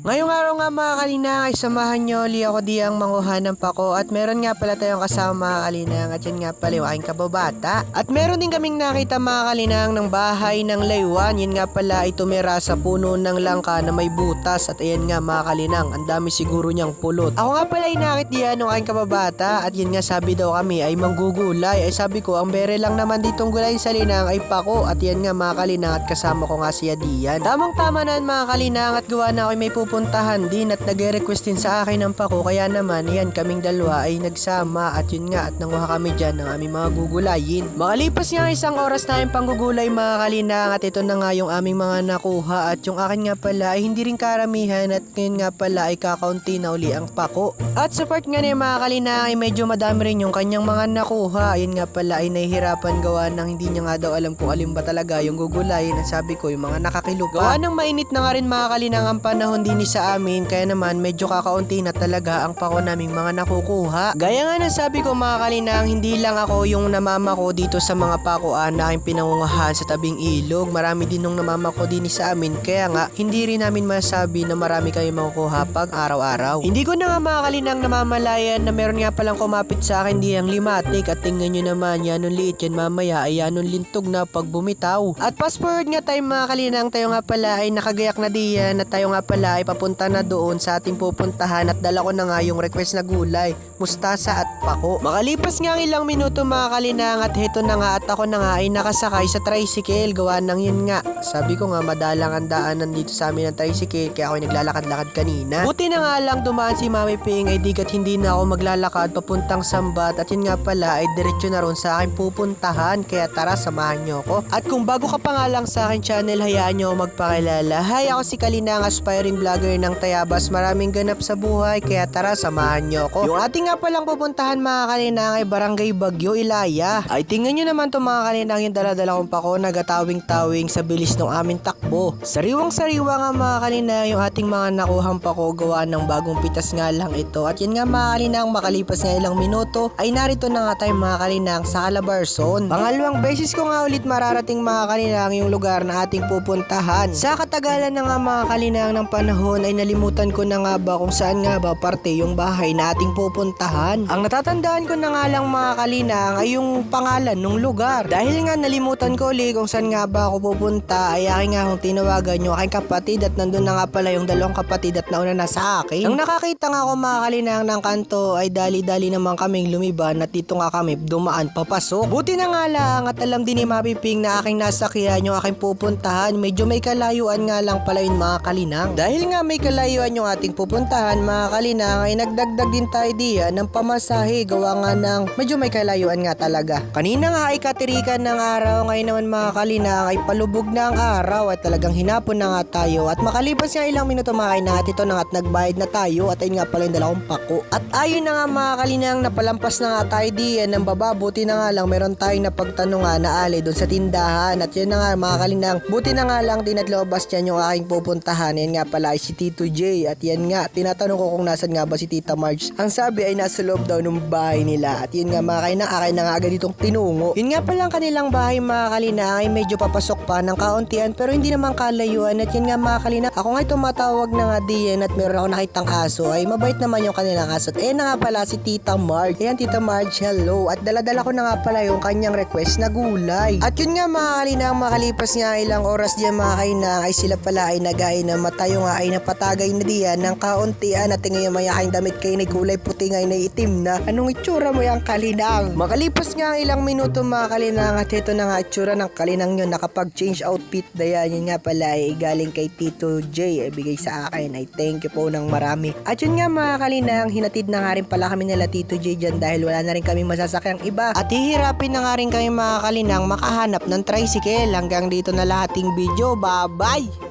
Ngayong araw nga mga kalinang ay samahan nyo uli ako diyang manguhan ng pako at meron nga pala tayong kasama mga kalinang at yan nga pala yung aking kababata. At meron din kaming nakita mga kalinang ng bahay ng laywan. Yun nga pala ay tumira sa puno ng langka na may butas at ayan nga mga kalinang ang dami siguro niyang pulot. Ako nga pala ay nakit diyan ng aking kababata at yun nga sabi daw kami ay manggugulay. Ay sabi ko ang bere lang naman ditong gulay sa linang ay pako at yan nga mga kalinang at kasama ko nga siya diyan. Tamang tama na mga kalinang at gawa na ako may pupuntahan din at nag-request din sa akin ng pako kaya naman yan kaming dalawa ay nagsama at yun nga at nanguha kami dyan ng aming mga gugulayin. Makalipas nga isang oras na yung panggugulay mga kalinang at ito na nga yung aming mga nakuha at yung akin nga pala ay hindi rin karamihan at ngayon nga pala ay kakaunti na uli ang pako. At sa part nga yung mga kalinang ay medyo madami rin yung kanyang mga nakuha. Yun nga pala ay nahihirapan gawa ng hindi niya nga daw alam kung alin ba talaga yung gugulayin at sabi ko yung mga nakakilupa. Gawa ng mainit na nga rin mga kalinang ang panahon din ni sa amin kaya naman medyo kakaunti na talaga ang pako naming mga nakukuha. Gaya nga ng sabi ko mga kalinang hindi lang ako yung namamako dito sa mga pakuan na aking pinangungahan sa tabing ilog. Marami din nung namamako din ni sa amin kaya nga hindi rin namin masabi na marami kayo makukuha pag araw-araw. Hindi ko na nga mga kalinang namamalayan na meron nga palang kumapit sa akin di ang limatik at tingnan nyo naman yan nung liit yan mamaya ay yan nung lintog na pag bumitaw. At fast forward nga tayo mga kalinang tayo nga pala ay nakagayak na diyan at tayo nga pala ay papunta na doon sa ating pupuntahan at dala ko na nga yung request na gulay, mustasa at pako. Makalipas nga ang ilang minuto mga kalinang at heto na nga at ako na nga ay nakasakay sa tricycle gawa ng yun nga. Sabi ko nga madalang ang daanan dito sa amin ng tricycle kaya ako ay naglalakad-lakad kanina. Buti na nga lang dumaan si Mami Ping ay digat hindi na ako maglalakad papuntang Sambat at yun nga pala ay diretso na ron sa akin pupuntahan kaya tara samahan nyo ako. At kung bago ka pa nga lang sa akin channel hayaan nyo magpakilala. Hi ako si Kalinang aspiring vlogger ng Tayabas maraming ganap sa buhay kaya tara samahan nyo ako. Yung ating nga palang pupuntahan mga Kalinang ay Barangay Bagyo Ilaya. Ay tingnan nyo naman to mga Kalinang yung daladala kong pako nagatawing-tawing sa bilis ng aming takbo. Sariwang-sariwa nga mga Kalinang yung ating mga nakuhang pako gawa ng bagong pitas nga lang ito. At yun nga mga Kalinang makalipas nga ilang minuto ay narito na nga tayo mga Kalinang sa Calabarzon. Pangalawang beses ko nga ulit mararating mga Kalinang yung lugar na ating pupuntahan. Sa katagalan na nga mga Kalinang ng panahon ay nalimutan ko na nga ba kung saan nga ba parte yung bahay na ating pupuntahan. Ang natatandaan ko na nga lang mga Kalinang ay yung pangalan ng lugar. Dahil nga nalimutan ko ulit kung saan nga ba ako pupunta ay aking nga akong tinawagan yung aking kapatid at nandun na nga pala yung dalawang kapatid at nauna na sa akin. Nang nakakita nga ako mga Kalinang ng kanto ay dali-dali naman kaming lumiban at dito nga kami dumaan papasok. Buti na nga lang at alam din ni Mapiping na aking nasakyan yung aking pupuntahan. Medyo may kalayuan nga lang pala yun mga kalinang. Dahil nga may kalayuan yung ating pupuntahan mga kalinang ay nagdagdag din tayo diyan ng pamasahe gawa nga ng medyo may kalayuan nga talaga. Kanina nga ay katirikan ng araw ngayon naman mga kalinang ay palubog na ang araw at talagang hinapon na nga tayo at makalipas nga ilang minuto mga kalinang at ito na nga at nagbayad na tayo at ayun nga pala yung dalawang pako. At ayun na nga mga kalinang napalampas na nga tayo diyan ng baba buti na nga lang meron tayong napagtanungan na ali doon sa tindahan at yun na nga mga kalinang buti na nga lang din at lobas dyan yung aking pupuntahan yan nga pala ay si Tito J at yan nga tinatanong ko kung nasan nga ba si Tita Marge. Ang sabi ay nasa loob daw ng bahay nila. At yun nga mga kalinang akin na nga agad itong tinungo. Yun nga pala ang kanilang bahay mga kalinang ay medyo papasok pa ng kauntian pero hindi naman kalayuan. At yun nga mga kalinang ako nga tumatawag na nga diyan at meron ako nakitang aso ay mabait naman yung kanilang aso eh na nga pala si Tita Marge. Ayan Tita Marge hello. At daladala ko na nga pala yung kanyang request na gulay. At yun nga mga kalinang makalipas nga ilang oras diyan mga kalinang ay sila pala ay nagay na matayo nga ay napatagay na diyan ng kauntian at yung mga aking damit kayo na kulay puti nga ay naitim na. Anong itsura mo yung kalinang? Makalipas nga ang ilang minuto mga kalinang at ito na nga itsura ng kalinang yun nakapag change outfit na yan yun nga pala ay galing kay Tito J. Ay bigay sa akin ay thank you po ng marami. At yun nga mga kalinang hinatid na nga rin pala kami nila Tito J dyan dahil wala na rin kami masasakyang iba. At hihirapin na nga rin kami mga kalinang makahanap ng tricycle. Hanggang dito na lahating video. Bye bye